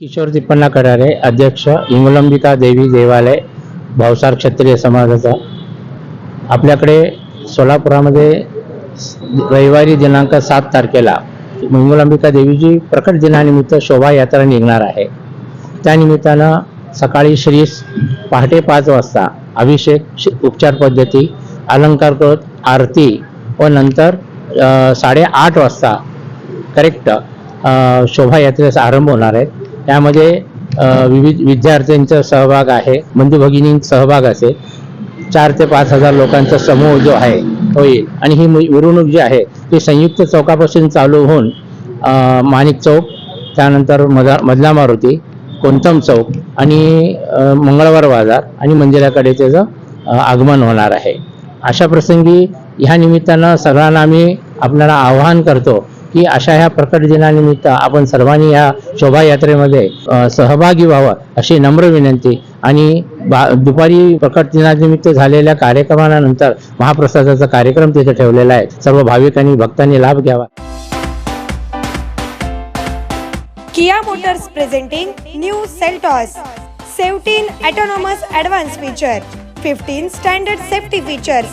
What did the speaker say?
किशोर तिप्पन्ना कडारे अध्यक्ष इंगलंबिका देवी देवालय भावसार क्षत्रिय समाजाचा. आपल्याकडे सोलापुरामध्ये रविवारी दिनांक सात तारखेला इंगोलांबिका देवीची प्रकट दिनानिमित्त शोभायात्रा निघणार आहे. त्यानिमित्तानं सकाळी श्री पहाटे पाच वाजता अभिषेक उपचार पद्धती अलंकारकृत आरती व नंतर साडेआठ वाजता करेक्ट शोभायात्रेस आरंभ होणार आहे. त्यामध्ये विविध विद्यार्थ्यांचा सहभाग आहे बंधू सहभाग असेल. चार ते पाच हजार लोकांचा समूह जो आहे होईल आणि ही मिरवणूक जी आहे ती संयुक्त चौकापासून चालू होऊन माणिक चौक त्यानंतर मधा मधला मारुती कोणतम चौक आणि मंगळवार बाजार आणि मंदिराकडे त्याचं आगमन होणार आहे. अशा प्रसंगी ह्या निमित्तानं सर्वांना आम्ही आपल्याला आवाहन करतो की अशा ह्या प्रकट दिनानिमित्त आपण सर्वांनी या शोभायात्रेमध्ये सहभागी व्हावं अशी नम्र विनंती. आणि बा दुपारी प्रकट दिनानिमित्त झालेल्या कार्यक्रमानंतर महाप्रसादाचा कार्यक्रम तिथे ठेवलेला आहे. सर्व भाविकांनी भक्तांनी लाभ घ्यावा. Kia Motors presenting new Seltos. 17 autonomous advanced feature, 15 standard safety features,